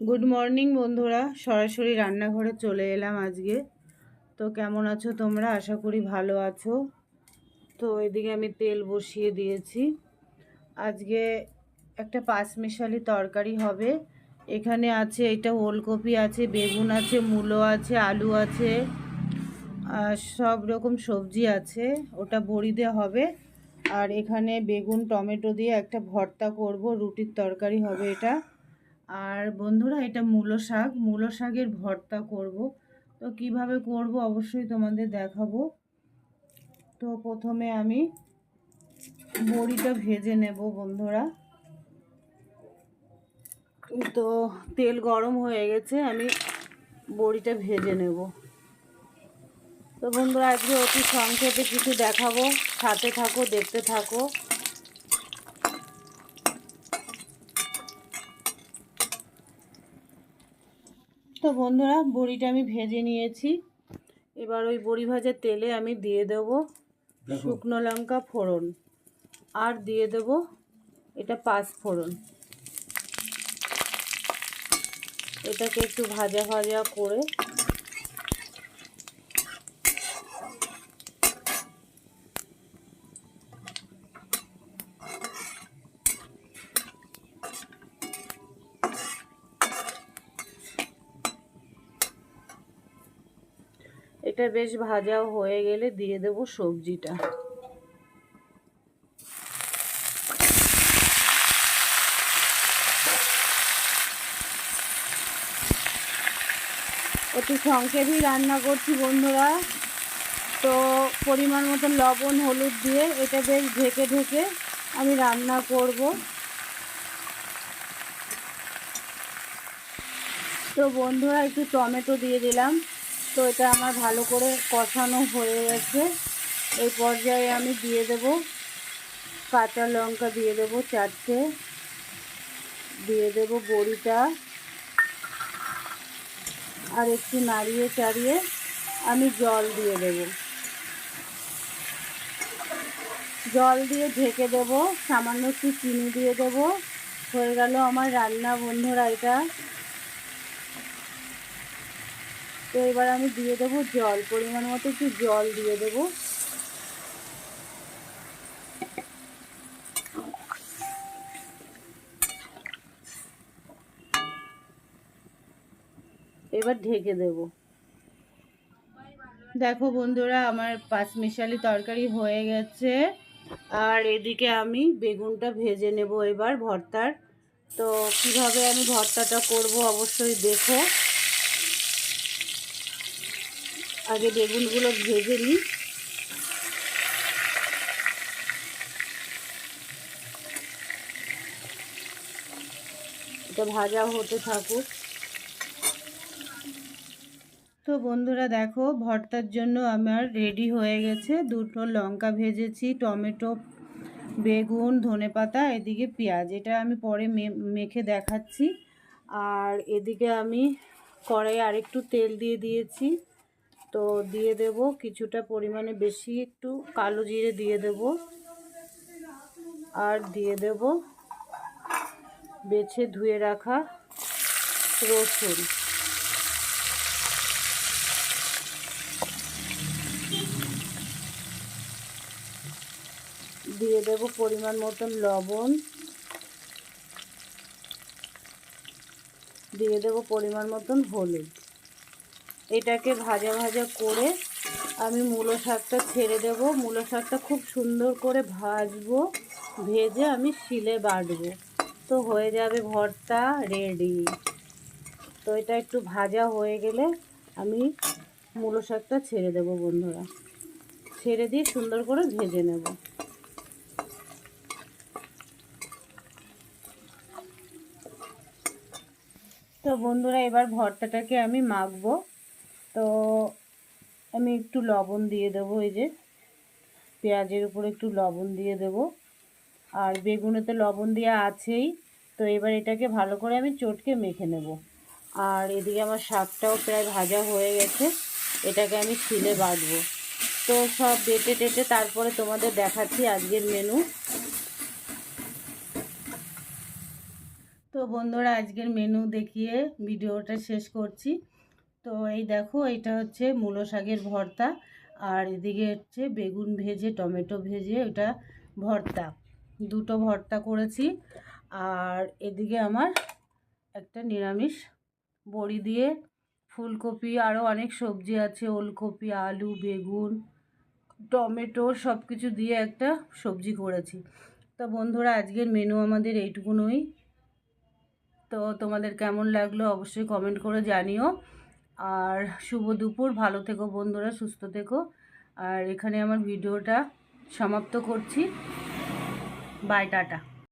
Good morning বন্ধুরা। সরাসরি রান্নাঘরে চলে এলাম আজকে। তো কেমন আছো তোমরা? আশা করি ভালো আছো। তো এদিকে আমি তেল বসিয়ে দিয়েছি। আজকে একটা পাঁচমিশালি তরকারি হবে। এখানে আছে এটা ওলকপি আছে, বেগুন আছে, মূলো আছে, আলু আছে, আর সব রকম সবজি আছে। ওটা বড়ি দিয়ে হবে। আর এখানে বেগুন, টমেটো দিয়ে একটা ভর্তা করব। রুটির তরকারি হবে এটা। আর বন্ধুরা, এটা মূলো শাক। মূলো শাকের ভর্তা করব। তো কীভাবে করব অবশ্যই তোমাদের দেখাবো। তো প্রথমে আমি বড়িটা ভেজে নেব বন্ধুরা। তো তেল গরম হয়ে গেছে, আমি বড়িটা ভেজে নেব। তো বন্ধুরা, আজকে অতি সংক্ষেপে কিছু দেখাবো। সাথে থাকো, দেখতে থাকো। তো বন্ধুরা বড়িটা আমি ভেজে নিয়েছি। এবার ওই বড়ি ভাজার তেলে আমি দিয়ে দেব শুকনো লঙ্কা ফোড়ন। আর দিয়ে দেব এটা পাঁচ ফোড়ন। এটাকে একটু ভাজা ভাজা করে এটা বেশ ভাজাও হয়ে গেলে দিয়ে দেব সবজিটা। অতি সংক্ষেপেই রান্না করছি বন্ধুরা। তো পরিমাণ মতন লবণ, হলুদ দিয়ে এটা বেশ ঢেকে ঢেকে আমি রান্না করব। তো বন্ধুরা, একটু টমেটো দিয়ে দিলাম। তো এটা আমার ভালো করে কষানো হয়ে গেছে। এই পর্যায়ে আমি দিয়ে দেব কাঁচা লঙ্কা, দিয়ে দেব চারটে, দিয়ে দেব বড়িটা। আর একটু নাড়িয়ে চাড়িয়ে আমি জল দিয়ে দেব। জল দিয়ে ঢেকে দেব, সামান্য একটু চিনি দিয়ে দেব। হয়ে গেল আমার রান্না, বন্ধুরা, এটা। তো এবার আমি দিয়ে দেবো জল, পরিমাণ মতো একটু জল দিয়ে দেবো। এবার ঢেকে দেব। দেখো বন্ধুরা, আমার পাঁচমিশালি তরকারি হয়ে গেছে। আর এদিকে আমি বেগুনটা ভেজে নেব এবার ভর্তার। তো কীভাবে আমি ভর্তাটা করব অবশ্যই দেখো। আগে বেগুনগুলো ভেজে নিই। এটা ভাজা হতে থাকুক। তো বন্ধুরা দেখো, ভর্তার জন্য আমার রেডি হয়ে গেছে। দুটো লঙ্কা ভেজেছি, টমেটো, বেগুন, ধনে পাতা, এদিকে পেঁয়াজ। এটা আমি পরে মেখে দেখাচ্ছি। আর এদিকে আমি কড়াই আরেকটু তেল দিয়ে দিয়েছি। তো দিয়ে দেব কিছুটা পরিমাণে বেশি একটু কালো জিরে দিয়ে দেব। আর দিয়ে দেব বেছে ধুয়ে রাখা রসুন। দিয়ে দেব পরিমাণ মতন লবণ। দিয়ে দেব পরিমাণ মতন হলুদ। এটাকে ভাজা ভাজা করে আমি মূলো শাকটা ছেড়ে দেব। মূলো শাকটা খুব সুন্দর করে ভাজবো, ভেজে আমি শিলে বাটবো। তো হয়ে যাবে ভর্তা রেডি তো এটা একটু ভাজা হয়ে গেলে আমি মূলো শাকটা ছেড়ে দেব বন্ধুরা। ছেড়ে দিয়ে সুন্দর করে ভেজে নেব। তো বন্ধুরা, এবার ভর্তাটাকে আমি মাখবো। তো আমি একটু লবণ দিয়ে দেবো, এই যে পেঁয়াজের উপর একটু লবণ দিয়ে দেব। আর বেগুনে তো লবণ দেওয়া আছেই, তো এবার এটাকে ভালো করে আমি চটকে মেখে নেব। আর এদিকে আমার শাকটাও প্রায় ভাজা হয়ে গেছে, এটাকে আমি শিলে বাটবো তো সব বেটে টেটে তারপরে তোমাদের দেখাচ্ছি আজকের মেনু। তো বন্ধুরা, আজকের মেনু দেখিয়ে ভিডিওটা শেষ করছি। তো এই দেখো, এটা হচ্ছে মূলো শাকের ভর্তা, আর এদিকে হচ্ছে বেগুন ভেজে, টমেটো ভেজে ওটা ভর্তা। দুটো ভর্তা করেছি, আর এদিকে আমার একটা নিরামিষ বড়ি দিয়ে ফুলকপি আরও অনেক সবজি আছে, ওলকপি, আলু, বেগুন, টমেটো সব কিছু দিয়ে একটা সবজি করেছি। তো বন্ধুরা, আজকের মেনু আমাদের এইটুকুনই তো তোমাদের কেমন লাগল অবশ্যই কমেন্ট করে জানিও। আর শুভ দুপুর। ভালো থেকো বন্ধুরা, সুস্থ থেকো। আর এখানে আমার ভিডিওটা সমাপ্ত করছি। Bye, tata.